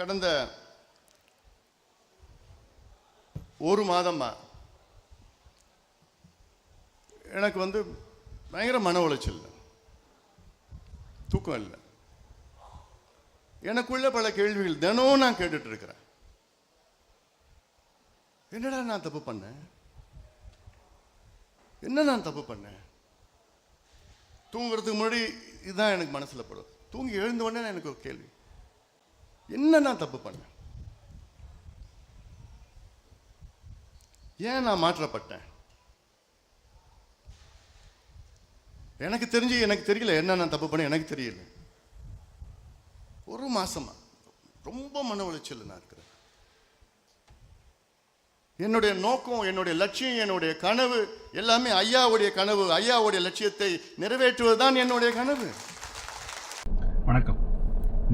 கடந்த ஒரு மாதமா எனக்கு வந்து பயங்கர மன உளைச்சல். தூக்கம் இல்லை. எனக்குள்ள பல கேள்விகள் தினமும் நான் கேட்டுட்டு இருக்கிறேன் என்னடா நான் தப்பு பண்ணேன்? என்ன நான் தப்பு பண்ணேன்? தூங்குறதுக்கு முன்னாடி இதுதான் எனக்கு மனசில் படும். தூங்கி எழுந்த உடனே எனக்கு ஒரு கேள்வி. என்ன நான் தப்பு பண்ணேன்? ஏன் நான் மாற்றப்பட்டேன்? எனக்கு தெரிஞ்சு எனக்கு தெரியல என்ன நான் தப்பு பண்ண எனக்கு தெரியல. ஒரு மாசமா ரொம்ப மன உளைச்சல் நான் இருக்கிறேன். என்னுடைய நோக்கம் என்னுடைய லட்சியம் என்னுடைய கனவு எல்லாமே ஐயாவுடைய கனவு. ஐயாவுடைய லட்சியத்தை நிறைவேற்றுவதுதான் என்னுடைய கனவு. வணக்கம்.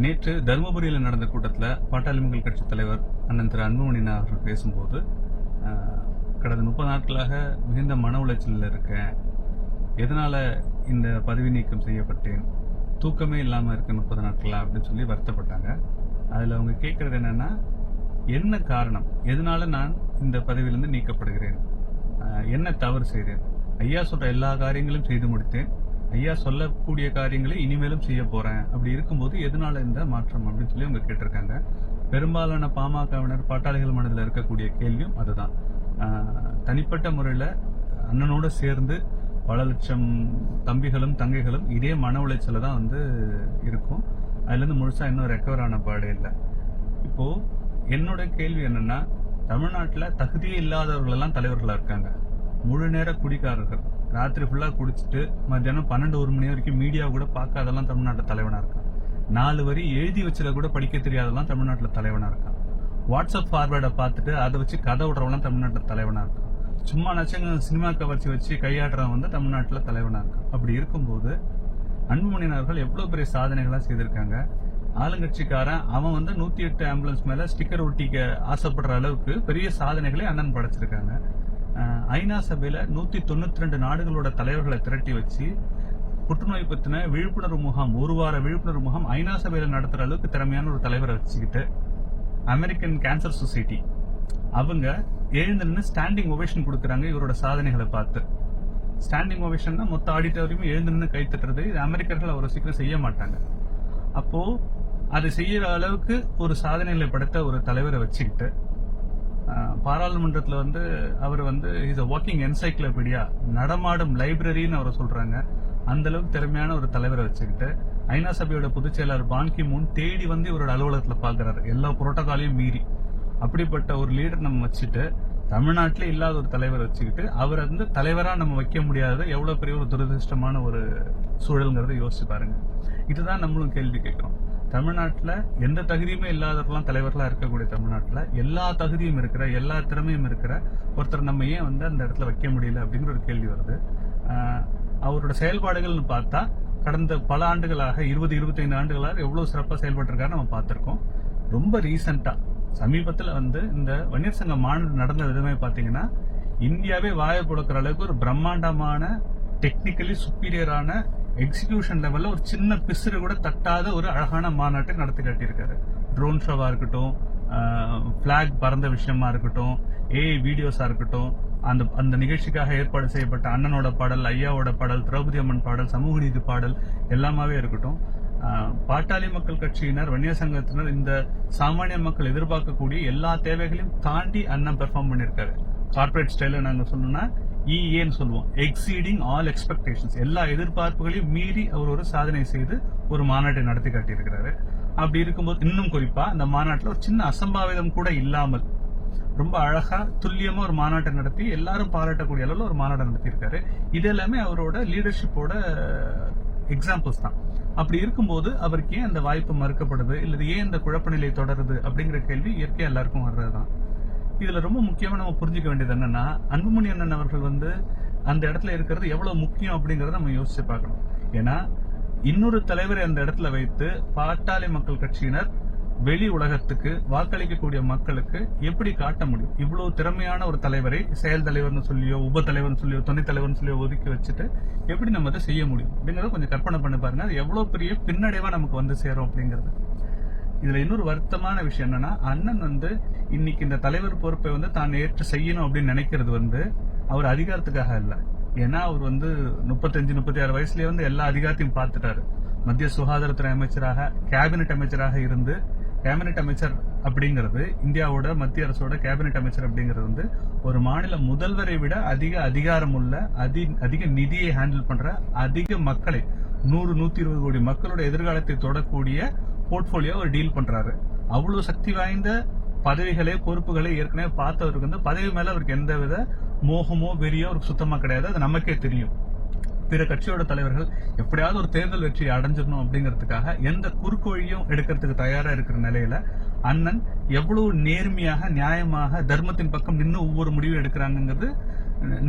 நேற்று தருமபுரியில் நடந்த கூட்டத்தில் பாட்டாளி மக்கள் கட்சி தலைவர் அண்ணன் திரு அன்புமணினா அவர்கள் பேசும்போது கடந்த முப்பது நாட்களாக மிகுந்த மன உளைச்சலில் இருக்கேன். எதனால் இந்த பதவி நீக்கம் செய்யப்பட்டேன்? தூக்கமே இல்லாமல் இருக்க முப்பது நாட்களா அப்படின்னு சொல்லி வருத்தப்பட்டாங்க. அதில் அவங்க கேட்குறது என்னென்னா என்ன காரணம்? எதனால நான் இந்த பதவியிலேருந்து நீக்கப்படுகிறேன்? என்ன தவறு செய்தேன்? ஐயா சொல்கிற எல்லா காரியங்களும் செய்து முடித்தேன். ஐயா சொல்லக்கூடிய காரியங்களை இனிமேலும் செய்ய போறேன். அப்படி இருக்கும்போது எதனால இந்த மாற்றம் அப்படின்னு சொல்லி அவங்க கேட்டிருக்காங்க. பெரும்பாலான பாமகவினர் பாட்டாளிகள் மனதில் இருக்கக்கூடிய கேள்வியும் அதுதான். தனிப்பட்ட முறையில் அண்ணனோட சேர்ந்து பல லட்சம் தம்பிகளும் தங்கைகளும் இதே மன உளைச்சல தான் வந்து இருக்கும். அதுலேருந்து முழுசாக இன்னும் ரெக்கவர் ஆன பாடே இல்லை. இப்போ என்னோட கேள்வி என்னன்னா தமிழ்நாட்டில் தகுதியே இல்லாதவர்களெல்லாம் தலைவர்களாக இருக்காங்க. முழு நேர குடிக்காரர்கள். ராத்திரி ஃபுல்லாக குடிச்சிட்டு மத்தியானம் பன்னெண்டு ஒரு மணி வரைக்கும் மீடியா கூட பார்க்காதெல்லாம் தமிழ்நாட்டில் தலைவனாக இருக்கான். நாலு வரி எழுதி வச்சத கூட படிக்க தெரியாதெல்லாம் தமிழ்நாட்டில் தலைவனாக இருக்கான். வாட்ஸ்அப் ஃபார்வேர்டை பார்த்துட்டு அதை வச்சு கதை விடுறவெல்லாம் தமிழ்நாட்டில் தலைவனாக இருக்கான். சும்மா நச்சங்க சினிமா கவர்ச்சி வச்சு கையாடுறவன் வந்து தமிழ்நாட்டில் தலைவனாக இருக்கான். அப்படி இருக்கும்போது அன்புமணியினர்கள் அவர்கள் பெரிய சாதனைகளாக செய்திருக்காங்க. ஆளுங்கட்சிக்காரன் அவன் வந்து நூற்றி எட்டு ஆம்புலன்ஸ் மேலே ஸ்டிக்கர் ஒட்டிக்க ஆசைப்படுற அளவுக்கு பெரிய சாதனைகளை அண்ணன் படைச்சிருக்காங்க. ஐநா சபையில் நூற்றி தொண்ணூற்றி ரெண்டு நாடுகளோட தலைவர்களை திரட்டி வச்சு புற்றுநோய் பற்றின விழிப்புணர்வு முகாம் ஒரு வார விழிப்புணர்வு முகாம் ஐநா சபையில் நடத்துகிற அளவுக்கு திறமையான ஒரு தலைவரை வச்சுக்கிட்டு அமெரிக்கன் கேன்சர் சொசைட்டி அவங்க எழுந்து நின்று ஸ்டாண்டிங் ஒவேஷன் கொடுக்குறாங்க இவரோட சாதனைகளை பார்த்து. ஸ்டாண்டிங் ஒவேஷன்னா மொத்த ஆடிட்டோரியும் எழுந்து நின்று கை தட்டுறது. இது அமெரிக்கர்கள் அவ்வளோ சீக்கிரம் செய்ய மாட்டாங்க. அப்போது அதை செய்கிற அளவுக்கு ஒரு சாதனைகளை படுத்த ஒரு தலைவரை வச்சுக்கிட்டு பாராளுமன்றத்தில் வந்து அவர் வந்து இஸ் அ வாக்கிங் என்சைக்ளோபீடியா நடமாடும் லைப்ரரின்னு அவரை சொல்கிறாங்க அந்தளவுக்கு திறமையான ஒரு தலைவரை வச்சுக்கிட்டு ஐநா சபையோட பொதுச் செயலாளர் பான்கி மூன் தேடி வந்து இவரோட அலுவலகத்தில் பார்க்குறாரு எல்லா புரோட்டோகாலையும் மீறி. அப்படிப்பட்ட ஒரு லீடர் நம்ம வச்சுட்டு தமிழ்நாட்டிலே இல்லாத ஒரு தலைவர் வச்சுக்கிட்டு அவரை வந்து தலைவராக நம்ம வைக்க முடியாதது எவ்வளோ பெரிய ஒரு துரதிருஷ்டமான ஒரு சூழலுங்கிறத யோசிச்சு பாருங்க. இதுதான் நம்மளும் கேள்வி கேட்குறோம். தமிழ்நாட்டில் எந்த தகுதியுமே இல்லாதவர்களாம் தலைவர்களாக இருக்கக்கூடிய தமிழ்நாட்டில் எல்லா தகுதியும் இருக்கிற எல்லா திறமையும் இருக்கிற ஒருத்தர் நம்ம ஏன் வந்து அந்த இடத்துல வைக்க முடியல அப்படிங்கிற ஒரு கேள்வி வருது. அவரோட செயல்பாடுகள்னு பார்த்தா கடந்த பல ஆண்டுகளாக இருபது இருபத்தைந்து ஆண்டுகளாக எவ்வளோ சிறப்பாக செயல்பட்டிருக்காரு நம்ம பார்த்துருக்கோம். ரொம்ப ரீசண்டாக சமீபத்தில் வந்து இந்த வன்னியர் சங்க மாநாடு நடந்த விதமே பார்த்தீங்கன்னா இந்தியாவே வாய கொடுக்குற அளவுக்கு ஒரு பிரம்மாண்டமான டெக்னிக்கலி சுப்பீரியரான எக்ஸிகியூஷன் லெவலில் ஒரு சின்ன பிசுறு கூட தட்டாத ஒரு அழகான மாநாட்டை நடத்தி காட்டியிருக்காரு. ட்ரோன் ஷோவாக இருக்கட்டும் ஃப்ளாக் பறந்த விஷயமா இருக்கட்டும் ஏஐ வீடியோஸாக இருக்கட்டும் அந்த அந்த நிகழ்ச்சிக்காக ஏற்பாடு செய்யப்பட்ட அண்ணனோட பாடல் ஐயாவோட பாடல் திரௌபதி அம்மன் பாடல் சமூக நீதி பாடல் எல்லாமாவே இருக்கட்டும். பாட்டாளி மக்கள் கட்சியினர் வன்னியர் சங்கத்தினர் இந்த சாமானிய மக்கள் எதிர்பார்க்கக்கூடிய எல்லா தேவைகளையும் தாண்டி அண்ணன் பெர்ஃபார்ம் பண்ணியிருக்காரு. கார்ப்பரேட் ஸ்டைலில் நாங்கள் சொல்லணும்னா இஏன்னு சொல்லுவோம். எக்ஸீடிங் ஆல் எக்ஸ்பெக்டேஷன்ஸ் எல்லா எதிர்பார்ப்புகளையும் மீறி அவர் ஒரு சாதனை செய்து ஒரு மாநாட்டை நடத்தி காட்டியிருக்கிறாரு. அப்படி இருக்கும்போது இன்னும் குறிப்பா அந்த மாநாட்டில் ஒரு சின்ன அசம்பாவிதம் கூட இல்லாமல் ரொம்ப அழகா துல்லியமா ஒரு மாநாட்டை நடத்தி எல்லாரும் பாராட்டக்கூடிய அளவில் ஒரு மாநாட்டை நடத்தியிருக்காரு. இது எல்லாமே அவரோட லீடர்ஷிப்போட எக்ஸாம்பிள்ஸ் uh, தான். அப்படி இருக்கும்போது அவருக்கு ஏன் அந்த வாய்ப்பு மறுக்கப்படுது? இல்லது ஏன் இந்த குழப்ப நிலை தொடருது? அப்படிங்கிற கேள்வி இயற்கையா எல்லாருக்கும் வர்றதுதான். இதுல ரொம்ப முக்கியமா நம்ம புரிஞ்சுக்க வேண்டியது என்னன்னா அன்புமணி அண்ணன் அவர்கள் வந்து அந்த இடத்துல இருக்கிறது எவ்வளவு முக்கியம் அப்படிங்கறத நம்ம யோசிச்சு பார்க்கணும். ஏன்னா இன்னொரு தலைவரை அந்த இடத்துல வைத்து பாட்டாளி மக்கள் கட்சியினர் வெளி உலகத்துக்கு வாக்களிக்கக்கூடிய மக்களுக்கு எப்படி காட்ட முடியும்? இவ்வளவு திறமையான ஒரு தலைவரை செயல் தலைவர்னு சொல்லியோ உப தலைவர்னு சொல்லியோ துணை தலைவர்னு சொல்லியோ ஒதுக்கி வச்சுட்டு எப்படி நம்ம அதை செய்ய முடியும்? அப்படிங்கறத கொஞ்சம் கற்பனை பண்ணி பாருங்க. அது எவ்வளவு பெரிய பின்னடைவா நமக்கு வந்து சேரும் அப்படிங்கிறது. இதுல இன்னொரு வருத்தமான விஷயம் என்னன்னா அண்ணன் வந்து இன்னைக்கு இந்த தலைவர் பொறுப்பை வந்து தான் ஏற்று செய்யணும் அப்படின்னு நினைக்கிறது வந்து அவர் அதிகாரத்துக்காக இல்ல ஏன்னா அவர் வந்து முப்பத்தஞ்சு முப்பத்தி ஆறு வயசுலயே வந்து எல்லா அதிகாரத்தையும் பார்த்துட்டாரு. மத்திய சுகாதாரத்துறை அமைச்சராக கேபினெட் அமைச்சராக இருந்து கேபினெட் அமைச்சர் அப்படிங்கிறது இந்தியாவோட மத்திய அரசோட கேபினெட் அமைச்சர் அப்படிங்கிறது வந்து ஒரு மாநில முதல்வரை விட அதிக அதிகாரம் உள்ள அதி அதிக நிதியை ஹேண்டில் பண்ற அதிக மக்களை நூறு நூத்தி இருபது கோடி மக்களோட எதிர்காலத்தை தொடக்கூடிய போர்ட்ஃபோலியோ அவர் டீல் பண்றாரு. அவ்வளவு சக்தி வாய்ந்த பதவிகளை பொறுப்புகளை ஏற்கனவே பார்த்தவருக்கு வந்து பதவி மேல அவருக்கு எந்த வித மோகமோ வெறியோ அவருக்கு சுத்தமா கிடையாது. அது நமக்கே தெரியும். பிற கட்சியோட தலைவர்கள் எப்படியாவது ஒரு தேர்தல் வெற்றியை அடைஞ்சிடணும் அப்படிங்கிறதுக்காக எந்த குறுக்கு வழியும் எடுக்கிறதுக்கு தயாரா இருக்கிற நிலையில அண்ணன் எவ்வளவு நேர்மையாக நியாயமாக தர்மத்தின் பக்கம் நின்று ஒவ்வொரு முடிவும் எடுக்கிறாங்கிறது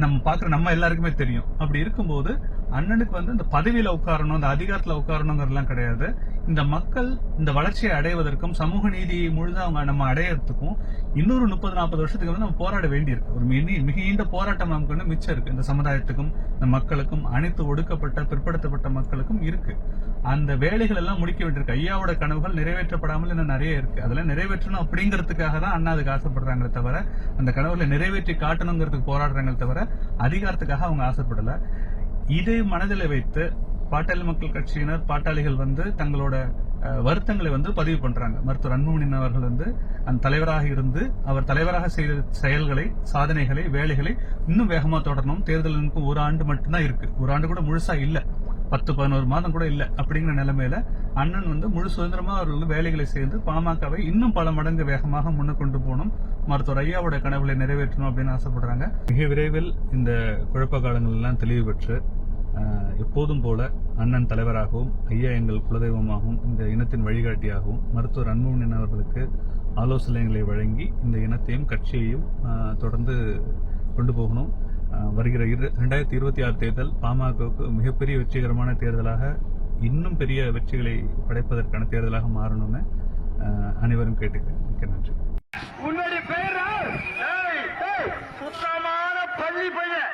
நம்ம பாக்குற நம்ம எல்லாருக்குமே தெரியும். அப்படி இருக்கும்போது அண்ணனுக்கு வந்து இந்த பதவியில உட்காரணும் இந்த அதிகாரத்துல உட்காரணுங்கிறதுலாம் கிடையாது. இந்த மக்கள் இந்த வளர்ச்சியை அடைவதற்கும் சமூக நீதியை முழுதா அவங்க நம்ம அடையறதுக்கும் இன்னொரு முப்பது நாற்பது வருஷத்துக்கு வந்து நம்ம போராட வேண்டியிருக்கு. ஒரு மிக மிக நீண்ட போராட்டம் நமக்கு வந்து மிச்சம் இருக்கு. இந்த சமுதாயத்துக்கும் இந்த மக்களுக்கும் அனைத்து ஒடுக்கப்பட்ட பிற்படுத்தப்பட்ட மக்களுக்கும் இருக்கு. அந்த வேலைகள் எல்லாம் முடிக்க வேண்டியிருக்கு ஐயாவோட கனவுகள் நிறைவேற்றப்படாமல் இன்னும் நிறைய இருக்கு. அதெல்லாம் நிறைவேற்றணும் அப்படிங்கிறதுக்காக தான் அண்ணா அதுக்கு ஆசைப்படுறாங்களே தவிர அந்த கனவுகளை நிறைவேற்றி காட்டணுங்கிறதுக்கு போராடுறாங்களே தவிர அதிகாரத்துக்காக அவங்க ஆசைப்படல. இதை மனதில் வைத்து பாட்டாளி மக்கள் கட்சியினர் பாட்டாளிகள் வந்து தங்களோட வருத்தங்களை வந்து பதிவு பண்றாங்க. மருத்துவர் அன்புமணியன் அவர்கள் வந்து அந்த தலைவராக இருந்து அவர் தலைவராக செய்த செயல்களை சாதனைகளை வேலைகளை இன்னும் வேகமா தொடரணும். தேர்தலுக்கு ஒரு ஆண்டு மட்டும்தான் இருக்கு. ஒரு ஆண்டு கூட முழுசா இல்ல. பத்து பதினோரு மாதம் கூட இல்ல. அப்படிங்கிற நிலைமையில அண்ணன் வந்து முழு சுதந்திரமா அவர்கள் வேலைகளை செய்து பாமகவை இன்னும் பல மடங்கு வேகமாக முன்ன கொண்டு போகணும். மருத்துவர் ஐயாவோட கனவுகளை நிறைவேற்றணும் அப்படின்னு ஆசைப்படுறாங்க. மிக விரைவில் இந்த குழப்ப காலங்கள் எல்லாம் தெளிவு பெற்று எப்போதும் போல அண்ணன் தலைவராகவும் ஐயா எங்கள் குலதெய்வமாகவும் இந்த இனத்தின் வழிகாட்டியாகவும் மருத்துவர் அன்புமணியன் அவர்களுக்கு ஆலோசனைகளை வழங்கி இந்த இனத்தையும் கட்சியையும் தொடர்ந்து கொண்டு போகணும். வருகிற இரு ரெண்டாயிரத்தி இருபத்தி ஆறு தேர்தல் பாமகவுக்கு மிகப்பெரிய வெற்றிகரமான தேர்தலாக இன்னும் பெரிய வெற்றிகளை படைப்பதற்கான தேர்தலாக மாறணும்னு அனைவரும் கேட்டுக்கிறேன். மிக்க நன்றி. உன்னுடைய பேர்? சுத்தமான பள்ளி பையன்.